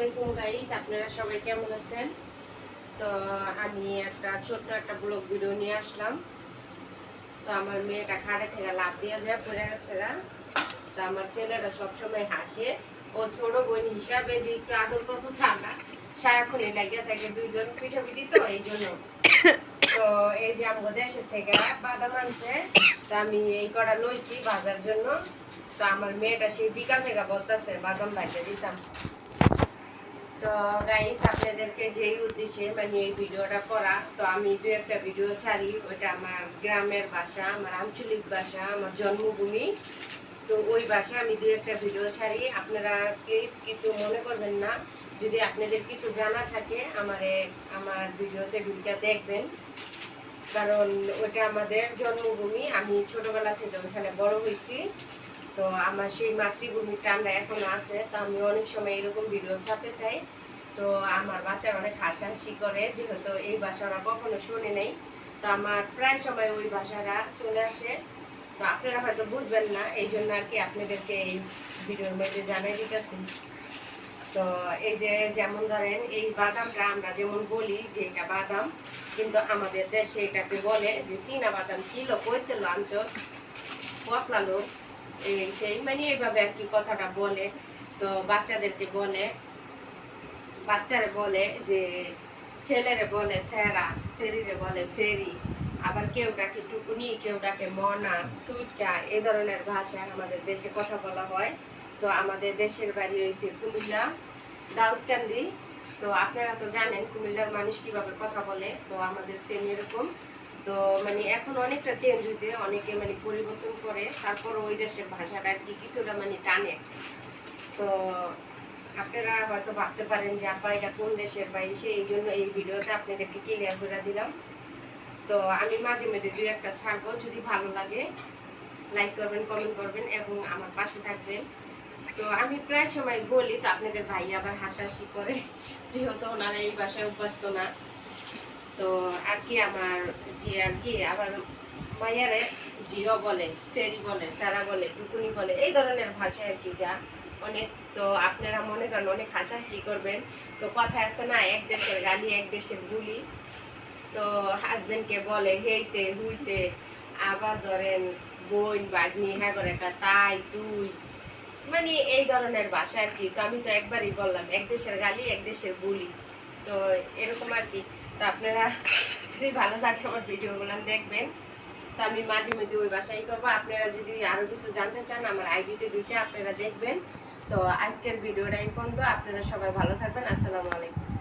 আলাইকুম গাইস আপনারা সবাই কেমন আছেন? তো আমি একটা ছোট্ট একটা ব্লগ ভিডিও নিয়ে আসলাম। তো আমার মেয়েটা খাড়ে থেকে লাভ দিয়ে যায়, পড়ে গেছে গা। তো আমার ছেলেটা সবসময় হাসে। ও ছোট বোন হিসাবে যে একটু আদর করব তা না। সারাক্ষণই লাগিয়ে থাকে, দুইজন পিঠাপিঠি তো, এই জন্য। তো এই যে আমাদের দেশের থেকে বাদাম আনছে, তো আমি এই কটা লইছি বাজার জন্য। তো আমার মেয়েটা সেই বিকাল থেকে বলতেছে, বাদাম লাগিয়ে দিতাম। তো গাইস আপনাদেরকে যেই উদ্দেশ্যে মানে এই ভিডিওটা করা, তো আমি দু একটা ভিডিও ছাড়ি। ওইটা আমার গ্রামের ভাষা আমার আঞ্চলিক ভাষা আমার জন্মভূমি। তো ওই ভাষা আমি দু একটা ভিডিও ছাড়ি। আপনারা প্লিজ কিছু মনে করবেন না। যদি আপনাদের কিছু জানা থাকে, আমারে, আমার ভিডিওতে ঢুকে দেখবেন। কারণ ওটা আমাদের জন্মভূমি। আমি ছোটবেলা থেকে ওইখানে বড় হয়েছি তো আমার সেই মাতৃভূমির টানটা এখনও আছে, তো আমি অনেক সময় এরকম ভিডিও ছাড়তে চাই। তো আমার বাচ্চারা অনেক হাসাহাসি করে, যেহেতু এই ভাষা ভাষাটা কখনো শুনে নেই। তো আমার প্রায় সময় ওই ভাষাটা চলে আসে। তো আপনারা হয়তো বুঝবেন না, এই জন্য আর কি আপনাদেরকে এই ভিডিওর মধ্যে জানাই দিতেছি। তো এই যে যেমন ধরেন, এই বাদামটা আমরা যেমন বলি যে এটা বাদাম, কিন্তু আমাদের দেশে এটাকে বলে যে চীনা বাদাম, কিলো পতলা লোক এই সেই মানে এইভাবে আর কি কথাটা বলে, তো বাচ্চাদেরকে বলে, বাচ্চারে বলে যে, ছেলেরে বলে সেরা, সেরিরে বলে সেরি, আবার কেউ ডাকে টুকুনি, কেউ ডাকে মনা এই ধরনের ভাষায় আমাদের দেশে কথা বলা হয়। তো আমাদের দেশের বাড়ি হয়েছে কুমিল্লা, দাউদকান্দি। তো আপনারা তো জানেন কুমিল্লার মানুষ কীভাবে কথা বলে, তো আমাদের সেম এরকম। তো মানে এখন অনেকটা চেঞ্জ হয়েছে, অনেকে মানে পরিবর্তন করে, তারপর ওই দেশের ভাষাটা আর কি কিছুটা মানে টানে। তো আপনারা হয়তো ভাবতে পারেন যে, আপা, এটা কোন দেশের বা এসে এই জন্য এই ভিডিওতে আপনাদেরকে ক্লিয়ার করে দিলাম। তো আমি মাঝে মাঝে দুই একটা ছাড়বো, যদি ভালো লাগে লাইক করবেন কমেন্ট করবেন এবং আমার পাশে থাকবেন। তো আমি প্রায় সময় বলি, তো আপনাদের ভাই আবার হাসাহাসি করে, যেহেতু ওনারা এই ভাষায় অভ্যস্ত না। তো আর কি আমার যে আর কি আবার মাইয়ারে জিও বলে, সেরি বলে, সারা বলে, টুকুনি বলে, এই ধরনের ভাষা আর কি যা অনেক। তো আপনারা মনে করেন অনেক হাসাহাসি করবেন। তো কথা আছে না, এক দেশের গালি, এক দেশের বুলি তো হাজবেন্ডকে বলে, হেইতে, হুইতে, আবার ধরেন বোন বাগনি হ্যাঁ করে তাই, তুই। মানে এই ধরনের ভাষা আর কি। তো আমি তো একবারই বললাম, এক দেশের গালি, এক দেশের বুলি তো এরকম আর কি। তো আপনারা যদি ভালো লাগে আমার ভিডিওগুলো দেখবেন, তো আমি মাঝে মধ্যে ওই বাসাই করব। আপনারা যদি আরও কিছু জানতে চান, আমার আইডিতে ঢুকে আপনারা দেখবেন। তো আজকের ভিডিওটা এই পর্যন্ত। আপনারা সবাই ভালো থাকবেন। আসসালামু আলাইকুম।